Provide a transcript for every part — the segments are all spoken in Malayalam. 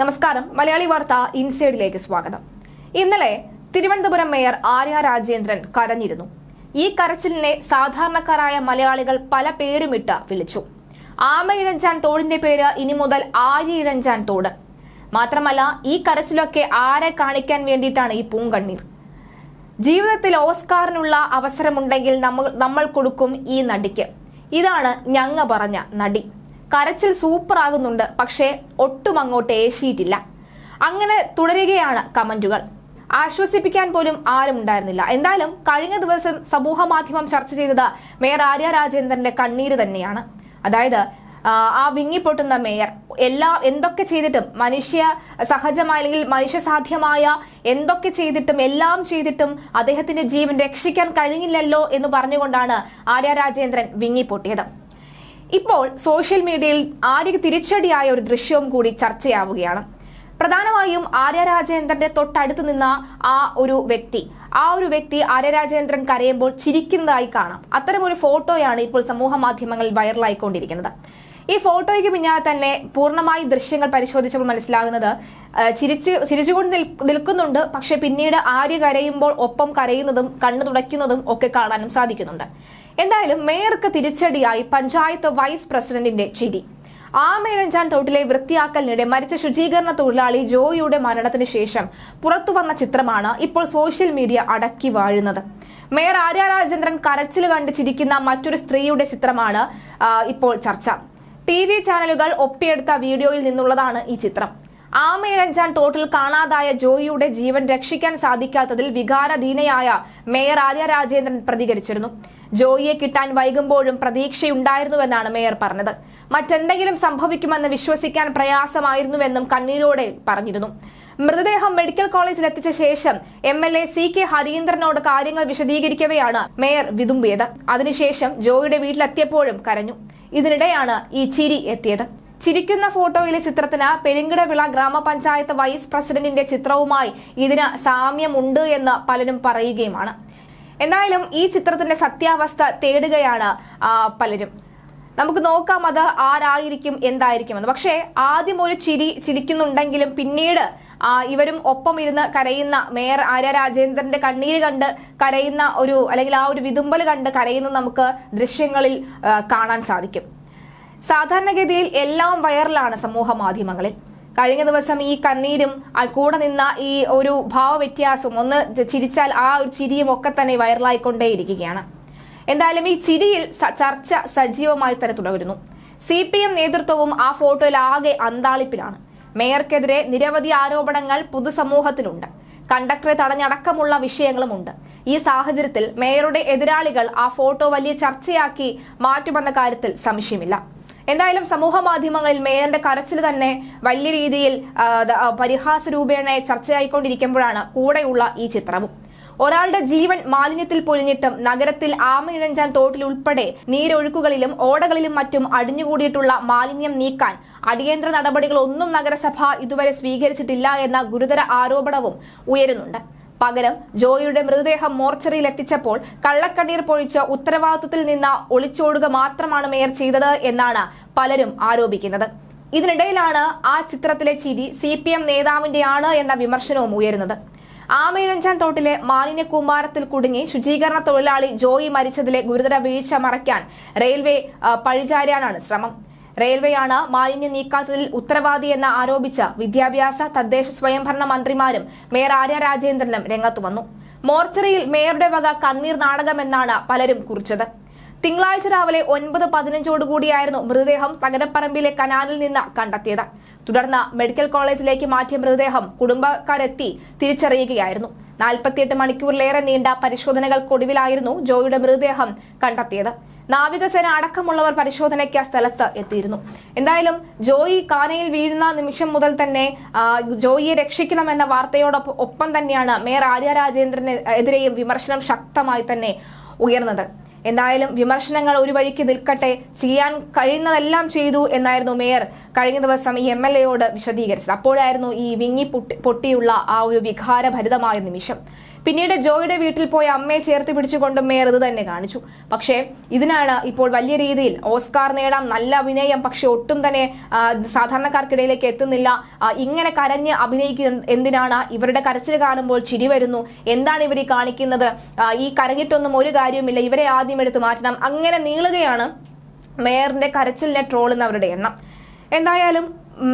നമസ്കാരം. മലയാളി വാർത്ത ഇൻസൈഡിലേക്ക് സ്വാഗതം. ഇന്നലെ തിരുവനന്തപുരം മേയർ ആര്യ രാജേന്ദ്രൻ കരഞ്ഞിരുന്നു. ഈ കരച്ചിലിനെ സാധാരണക്കാരായ മലയാളികൾ പല പേരുമിട്ട് വിളിച്ചു. ആമയിഴഞ്ചാൻ തോടിന്റെ പേര് ഇനി മുതൽ ആര്യയിഴഞ്ചാൻ തോട്. മാത്രമല്ല ഈ കരച്ചിലൊക്കെ ആരെ കാണിക്കാൻ വേണ്ടിയിട്ടാണ് ഈ പൂങ്കണ്ണീർ? ജീവിതത്തിൽ ഓസ്കാറിനുള്ള അവസരമുണ്ടെങ്കിൽ നമ്മൾ നമ്മൾ കൊടുക്കും ഈ നടിക്ക്. ഇതാണ് ഞങ്ങ പറഞ്ഞ നടി. കരച്ചിൽ സൂപ്പർ ആകുന്നുണ്ട് പക്ഷേ ഒട്ടും അങ്ങോട്ട് ഏശിയിട്ടില്ല. അങ്ങനെ തുടരുകയാണ് കമന്റുകൾ. ആശ്വസിപ്പിക്കാൻ പോലും ആരും ഉണ്ടായിരുന്നില്ല. എന്തായാലും കഴിഞ്ഞ ദിവസം സമൂഹ മാധ്യമം ചർച്ച ചെയ്തത് മേയർ ആര്യ രാജേന്ദ്രന്റെ കണ്ണീര് തന്നെയാണ്. അതായത് ആ, വിങ്ങിപ്പൊട്ടുന്ന മേയർ. എല്ലാ എന്തൊക്കെ ചെയ്തിട്ടും മനുഷ്യ സഹജമായ അല്ലെങ്കിൽ മനുഷ്യസാധ്യമായ എന്തൊക്കെ ചെയ്തിട്ടും എല്ലാം ചെയ്തിട്ടും അദ്ദേഹത്തിന്റെ ജീവൻ രക്ഷിക്കാൻ കഴിഞ്ഞില്ലല്ലോ എന്ന് പറഞ്ഞുകൊണ്ടാണ് ആര്യ രാജേന്ദ്രൻ വിങ്ങിപ്പൊട്ടിയത്. ഇപ്പോൾ സോഷ്യൽ മീഡിയയിൽ ആര്യക്ക് തിരിച്ചടിയായ ഒരു ദൃശ്യവും കൂടി ചർച്ചയാവുകയാണ്. പ്രധാനമായും ആര്യ രാജേന്ദ്രന്റെ തൊട്ടടുത്ത് നിന്ന ആ ഒരു വ്യക്തി. ആ ഒരു വ്യക്തി ആര്യ രാജേന്ദ്രൻ കരയുമ്പോൾ ചിരിക്കുന്നതായി കാണാം. അത്തരം ഒരു ഫോട്ടോയാണ് ഇപ്പോൾ സമൂഹ മാധ്യമങ്ങളിൽ വൈറലായിക്കൊണ്ടിരിക്കുന്നത്. ഈ ഫോട്ടോയ്ക്ക് പിന്നാലെ തന്നെ പൂർണമായി ദൃശ്യങ്ങൾ പരിശോധിച്ചപ്പോൾ മനസ്സിലാകുന്നത് ചിരിച്ച് ചിരിച്ചുകൊണ്ട് നിൽ- നിൽക്കുന്നുണ്ട്. പക്ഷെ പിന്നീട് ആര്യ കരയുമ്പോൾ ഒപ്പം കരയുന്നതും കണ്ണു തുടയ്ക്കുന്നതും ഒക്കെ കാണാനും സാധിക്കുന്നുണ്ട്. എന്തായാലും മേയർക്ക് തിരിച്ചടിയായി പഞ്ചായത്ത് വൈസ് പ്രസിഡന്റിന്റെ ചിരി. ആമേഴഞ്ചാൻ തോട്ടിലെ വൃത്തിയാക്കലിനിടെ മരിച്ച ശുചീകരണ തൊഴിലാളി ജോയിയുടെ മരണത്തിന് ശേഷം പുറത്തു വന്ന ചിത്രമാണ് ഇപ്പോൾ സോഷ്യൽ മീഡിയ അടക്കി വാഴുന്നത്. മേയർ ആര്യ രാജേന്ദ്രൻ കരച്ചിൽ കണ്ട് ചിരിക്കുന്ന മറ്റൊരു സ്ത്രീയുടെ ചിത്രമാണ് ഇപ്പോൾ ചർച്ച. ടി വി ചാനലുകൾ ഒപ്പിയെടുത്ത വീഡിയോയിൽ നിന്നുള്ളതാണ് ഈ ചിത്രം. ആമേഴഞ്ചാൻ തോട്ടിൽ കാണാതായ ജോയിയുടെ ജീവൻ രക്ഷിക്കാൻ സാധിക്കാത്തതിൽ വികാരധീനയായ മേയർ ആര്യ രാജേന്ദ്രൻ പ്രതികരിച്ചിരുന്നു. ജോയിയെ കിട്ടാൻ വൈകുമ്പോഴും പ്രതീക്ഷയുണ്ടായിരുന്നുവെന്നാണ് മേയർ പറഞ്ഞത്. മറ്റെന്തെങ്കിലും സംഭവിക്കുമെന്ന് വിശ്വസിക്കാൻ പ്രയാസമായിരുന്നുവെന്നും കണ്ണീരോടെ പറഞ്ഞിരുന്നു. മൃതദേഹം മെഡിക്കൽ കോളേജിൽ എത്തിച്ച ശേഷം M L A C K ഹരീന്ദ്രനോട് കാര്യങ്ങൾ വിശദീകരിക്കവെയാണ് മേയർ വിതുമ്പിയത്. അതിനുശേഷം ജോയിയുടെ വീട്ടിലെത്തിയപ്പോഴും കരഞ്ഞു. ഇതിനിടെയാണ് ഈ ചിരി എത്തിയത്. ചിരിക്കുന്ന ഫോട്ടോയിലെ ചിത്രത്തിന് പെരിങ്കിടവിള ഗ്രാമപഞ്ചായത്ത് വൈസ് പ്രസിഡന്റിന്റെ ചിത്രവുമായി ഇതിന് സാമ്യമുണ്ട് എന്ന് പലരും പറയുകയുമാണ്. എന്തായാലും ഈ ചിത്രത്തിന്റെ സത്യാവസ്ഥ തേടുകയാണ് പലരും. നമുക്ക് നോക്കാം അത് ആരായിരിക്കും എന്തായിരിക്കുമെന്ന് പക്ഷേ ആദ്യം ഒരു ചിരി ചിരിക്കുന്നുണ്ടെങ്കിലും പിന്നീട് ഇവരും ഒപ്പം ഇരുന്ന് കരയുന്ന മേയർ ആര്യ രാജേന്ദ്രന്റെ കണ്ണീര് കണ്ട് കരയുന്ന ഒരു അല്ലെങ്കിൽ ആ ഒരു വിതുമ്പൽ കണ്ട് കരയുന്നത് നമുക്ക് ദൃശ്യങ്ങളിൽ കാണാൻ സാധിക്കും. സാധാരണഗതിയിൽ എല്ലാം വൈറലാണ് സമൂഹ മാധ്യമങ്ങളിൽ. കഴിഞ്ഞ ദിവസം ഈ കണ്ണീരും കൂടെ നിന്ന ഈ ഒരു ഭാവവ്യത്യാസവും ഒന്ന് ചിരിച്ചാൽ ആ ഒരു ചിരിയും ഒക്കെ തന്നെ വൈറലായിക്കൊണ്ടേയിരിക്കുകയാണ്. എന്തായാലും ഈ ചിരിയിൽ ചർച്ച സജീവമായി തന്നെ തുടരുന്നു. സി പി എം നേതൃത്വവും ആ ഫോട്ടോയിൽ ആകെ അന്താളിപ്പിലാണ്. മേയർക്കെതിരെ നിരവധി ആരോപണങ്ങൾ പൊതുസമൂഹത്തിനുണ്ട് കണ്ടക്ടറെ തടഞ്ഞടക്കമുള്ള വിഷയങ്ങളുമുണ്ട്. ഈ സാഹചര്യത്തിൽ മേയറുടെ എതിരാളികൾ ആ ഫോട്ടോ വലിയ ചർച്ചയാക്കി മാറ്റുമെന്ന കാര്യത്തിൽ സംശയമില്ല. എന്തായാലും സമൂഹ മാധ്യമങ്ങളിൽ മേയറിന്റെ കരച്ചിൽ തന്നെ വലിയ രീതിയിൽ പരിഹാസ രൂപേണ ചർച്ചയായിക്കൊണ്ടിരിക്കുമ്പോഴാണ് കൂടെയുള്ള ഈ ചിത്രവും. ഒരാളുടെ ജീവൻ മാലിന്യത്തിൽ പൊലിഞ്ഞിട്ടും നഗരത്തിൽ ആമയിഴഞ്ചാൻ തോട്ടിൽ ഉൾപ്പെടെ നീരൊഴുക്കുകളിലും ഓടകളിലും മറ്റും അടിഞ്ഞുകൂടിയിട്ടുള്ള മാലിന്യം നീക്കാൻ അടിയന്തര നടപടികളൊന്നും നഗരസഭ ഇതുവരെ സ്വീകരിച്ചിട്ടില്ല എന്ന ഗുരുതര ആരോപണവും ഉയരുന്നുണ്ട്. പകരം ജോയിയുടെ മൃതദേഹം മോർച്ചറിയിൽ എത്തിച്ചപ്പോൾ കള്ളക്കണ്ണീർ പൊഴിച്ച് ഉത്തരവാദിത്വത്തിൽ നിന്ന് ഒളിച്ചോടുക മാത്രമാണ് മേയർ ചെയ്തത് എന്നാണ് പലരും ആരോപിക്കുന്നത്. ഇതിനിടയിലാണ് ആ ചിത്രത്തിലെ ചിരി സി പി എം നേതാവിന്റെയാണ് എന്ന വിമർശനവും ഉയരുന്നത്. ആമയിഴഞ്ചാൻ തോട്ടിലെ മാലിന്യ കൂമ്പാരത്തിൽ കുടുങ്ങി ശുചീകരണ തൊഴിലാളി ജോയി മരിച്ചതിലെ ഗുരുതര വീഴ്ച മറയ്ക്കാൻ റെയിൽവേ പഴിചാരാനാണ് ശ്രമം. റെയിൽവേയാണ് മാലിന്യം നീക്കാത്തതിൽ ഉത്തരവാദിയെന്ന് ആരോപിച്ച വിദ്യാഭ്യാസ തദ്ദേശ സ്വയംഭരണ മന്ത്രിമാരും മേയർ ആര്യ രാജേന്ദ്രനും രംഗത്തു വന്നു. മോർച്ചറിയിൽ മേയറുടെ വക കണ്ണീർ നാടകമെന്നാണ് പലരും കുറിച്ചത്. തിങ്കളാഴ്ച രാവിലെ ഒൻപത് പതിനഞ്ചോടുകൂടിയായിരുന്നു മൃതദേഹം തകരപ്പറമ്പിലെ കനാലിൽ നിന്ന് കണ്ടെത്തിയത്. തുടർന്ന് മെഡിക്കൽ കോളേജിലേക്ക് മാറ്റിയ മൃതദേഹം കുടുംബക്കാരെത്തി തിരിച്ചറിയുകയായിരുന്നു. നാൽപ്പത്തിയെട്ട് മണിക്കൂറിലേറെ നീണ്ട പരിശോധനകൾക്കൊടുവിലായിരുന്നു ജോയിയുടെ മൃതദേഹം കണ്ടെത്തിയത്. നാവികസേന അടക്കമുള്ളവർ പരിശോധനയ്ക്ക് സ്ഥലത്ത് എത്തിയിരുന്നു. എന്തായാലും ജോയി കാനയിൽ വീഴുന്ന നിമിഷം മുതൽ തന്നെ ജോയിയെ രക്ഷിക്കണമെന്ന വാർത്തയോടൊപ്പം ഒപ്പം തന്നെയാണ് മേയർ ആര്യ രാജേന്ദ്രന് എതിരെയും വിമർശനം ശക്തമായി തന്നെ ഉയർന്നത്. എന്തായാലും വിമർശനങ്ങൾ ഒരു വഴിക്ക് നിൽക്കട്ടെ ചെയ്യാൻ കഴിയുന്നതെല്ലാം ചെയ്തു എന്നായിരുന്നു മേയർ കഴിഞ്ഞ ദിവസം ഈ എം എൽ എയോട് വിശദീകരിച്ചത്. അപ്പോഴായിരുന്നു ഈ വിങ്ങി പൊട്ടി പൊട്ടിയുള്ള ആ ഒരു വികാരഭരിതമായ നിമിഷം. പിന്നീട് ജോയുടെ വീട്ടിൽ പോയി അമ്മയെ ചേർത്ത് പിടിച്ചുകൊണ്ട് മേയർ ഇത് തന്നെ കാണിച്ചു. പക്ഷേ ഇതിനാണ് ഇപ്പോൾ വലിയ രീതിയിൽ ഓസ്കാർ നേടാം നല്ല അഭിനയം പക്ഷെ ഒട്ടും തന്നെ സാധാരണക്കാർക്കിടയിലേക്ക് എത്തുന്നില്ല. ഇങ്ങനെ കരഞ്ഞ് അഭിനയിക്കുന്ന എന്തിനാണ്? ഇവരുടെ കരച്ചിൽ കാണുമ്പോൾ ചിരി വരുന്നു. എന്താണ് ഇവർ കാണിക്കുന്നത്? ഈ കരഞ്ഞിട്ടൊന്നും ഒരു കാര്യവുമില്ല. ഇവരെ ആദ്യം എടുത്ത് മാറ്റണം. അങ്ങനെ നീളുകയാണ് മേയറിന്റെ കരച്ചിലിനെ ട്രോളുന്നവരുടെ എണ്ണം. എന്തായാലും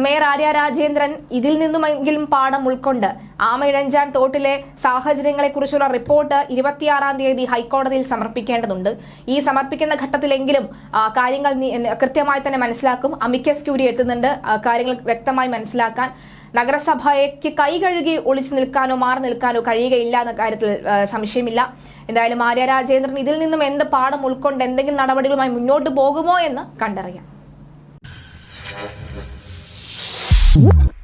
മേയർ ആര്യ രാജേന്ദ്രൻ ഇതിൽ നിന്നുമെങ്കിലും പാഠം ഉൾക്കൊണ്ട് ആമയിഴഞ്ചാൻ തോട്ടിലെ സാഹചര്യങ്ങളെക്കുറിച്ചുള്ള റിപ്പോർട്ട് ഇരുപത്തിയാറാം തീയതി ഹൈക്കോടതിയിൽ സമർപ്പിക്കേണ്ടതുണ്ട്. ഈ സമർപ്പിക്കുന്ന ഘട്ടത്തിലെങ്കിലും കാര്യങ്ങൾ കൃത്യമായി തന്നെ മനസ്സിലാക്കും. അമിക്കസ് ക്യൂരി എത്തുന്നുണ്ട്. കാര്യങ്ങൾ വ്യക്തമായി മനസ്സിലാക്കാൻ. നഗരസഭയ്ക്ക് കൈ കഴുകി ഒളിച്ചു നിൽക്കാനോ മാറി നിൽക്കാനോ കഴിയുകയില്ല എന്ന കാര്യത്തിൽ സംശയമില്ല. എന്തായാലും ആര്യ രാജേന്ദ്രൻ ഇതിൽ നിന്നും എന്ത് പാഠം ഉൾക്കൊണ്ട് എന്തെങ്കിലും നടപടികളുമായി മുന്നോട്ട് പോകുമോ എന്ന് കണ്ടറിയാം. Whoop!